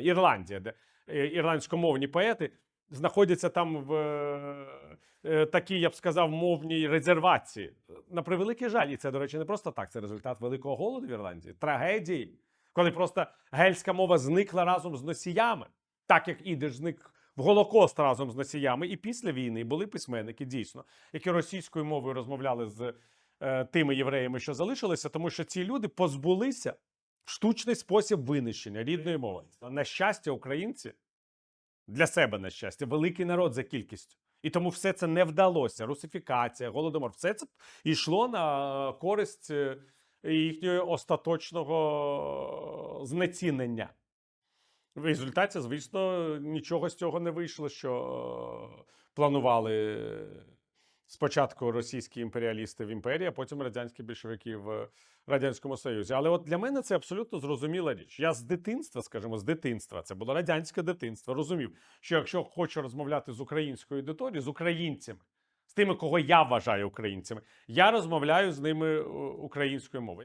Ірландія, де е, ірландськомовні поети знаходяться там в е, е, такій, я б сказав, мовній резервації. На превеликий жаль, і це, до речі, не просто так. Це результат великого голоду в Ірландії, трагедії, коли просто гельська мова зникла разом з носіями, так як ідиш зник в Голокост разом з носіями. І після війни були письменники, дійсно, які російською мовою розмовляли з е, тими євреями, що залишилися, тому що ці люди позбулися штучний спосіб винищення рідної мови. На щастя, українці для себе на щастя, великий народ за кількістю. І тому все це не вдалося. Русифікація, голодомор, все це йшло на користь е, їхнього остаточного знецінення. В результаті, звісно, нічого з цього не вийшло, що е, планували спочатку російські імперіалісти в імперії, а потім радянські більшовики в Радянському Союзі. Але от для мене це абсолютно зрозуміла річ. Я з дитинства, скажімо, з дитинства, це було радянське дитинство, розумів, що якщо хочу розмовляти з українською аудиторією, з українцями, з тими, кого я вважаю українцями, я розмовляю з ними е, українською мовою.